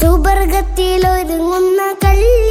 സുബർഗത്തിൽ ഒരുങ്ങുന്ന കല്ല്